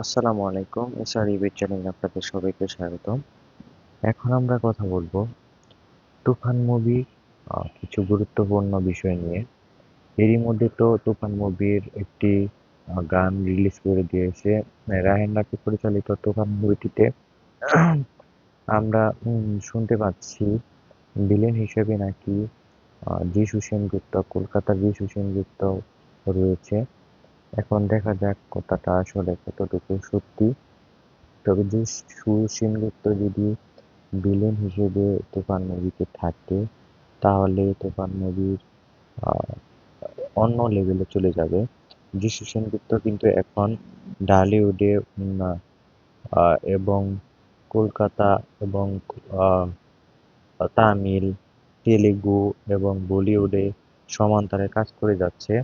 আসসালামু আলাইকুম এসআর ইবির চ্যানেলে আপনাদের সবাইকে স্বাগতম। এখন আমরা কথা বলব তুফান মুভি কিছু গুরুত্বপূর্ণ বিষয় নিয়ে। এরই মধ্যে তো তুফান মুভির একটি গান রিলিজ করে দিয়েছে রাহেন রাফি পরিচালিত তুফান মুভিটিতে। আমরা শুনতে পাচ্ছি, ভিলেন হিসেবে নাকি যিশু সেনগুপ্ত, কলকাতার যিশু সেনগুপ্ত রয়েছে। এখন দেখা যাক কথাটা আসলে কতটুকু সত্যি। তবে যে সেনগুপ্ত যদি ভিলেন হিসেবে তুফান মুভিতে থাকে, তাহলে তুফান মুভির অন্য লেভেলে চলে যাবে। যে যিশু সেনগুপ্ত কিন্তু এখন ডালিউডে এবং কলকাতা এবং তামিল, তেলেগু এবং বলিউডে সমান্তরে কাজ করে যাচ্ছে।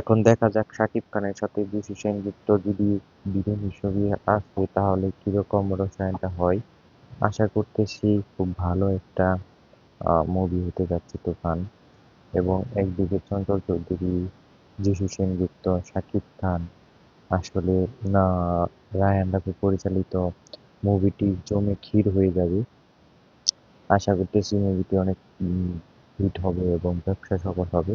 এখন দেখা যাক শাকিব খানের সাথে বিশু সেনগুপ্ত যদি ভিলেন হিসেবে আসে তাহলে কীরকম রসায়নটা হয়? আশা করতেছি খুব ভালো একটা মুভি হতে যাচ্ছে তুফান। এবং একদিকে চঞ্চল চৌধুরী, যিশু সেনগুপ্ত, শাকিব খান আসলে না, রায়ান রাফি পরিচালিত মুভিটি জমে ক্ষীর হয়ে যাবে। আশা করতেছি মুভিটি অনেক হিট হবে এবং ব্যবসা সফল হবে।